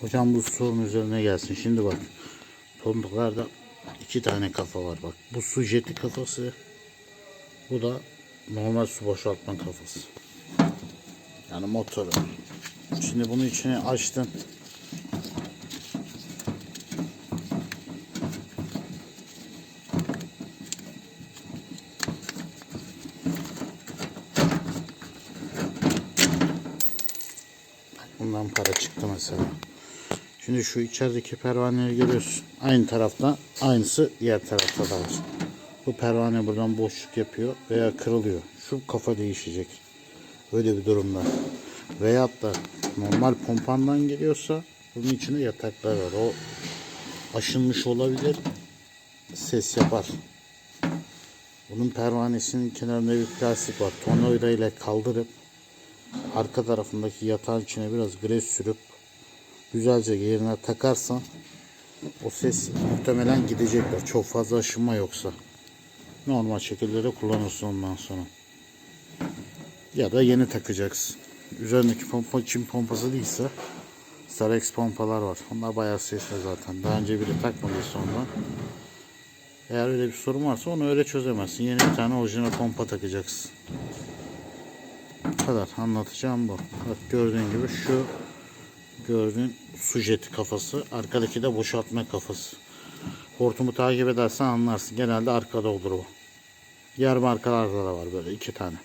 Hocam bu sorun üzerine gelsin. Şimdi bak. Pompaklarda iki tane kafa var bak. Bu su jeti kafası. Bu da normal su boşaltma kafası. Yani motoru. Şimdi bunu içine açtın. Bundan para çıktı mesela. Şimdi şu içerideki pervaneleri görüyorsun. Aynı tarafta aynısı diğer tarafta da var. Bu pervane buradan boşluk yapıyor veya kırılıyor. Şu kafa değişecek. Öyle bir durumda. Veyahut da normal pompandan geliyorsa bunun içinde yataklar var. O aşınmış olabilir. Ses yapar. Bunun pervanesinin kenarında bir plastik var. Tornavida ile kaldırıp arka tarafındaki yatağın içine biraz grez sürüp güzelce yerine takarsan o ses muhtemelen gidecektir. Çok fazla aşınma yoksa. Normal şekilde de kullanırsın ondan sonra. Ya da yeni takacaksın. Üzerindeki pompa çim pompası değilse Starex pompalar var. Onlar bayağı sesli zaten. Daha önce biri takmadıysa ondan. Eğer öyle bir sorun varsa onu öyle çözemezsin. Yeni bir tane orijinal pompa takacaksın. Bu kadar anlatacağım bu. Bak gördüğün gibi şu gördüğün su jeti kafası. Arkadaki de boşaltma kafası. Hortumu takip edersen anlarsın. Genelde arkada olur bu. Diğer markalarda da var böyle iki tane.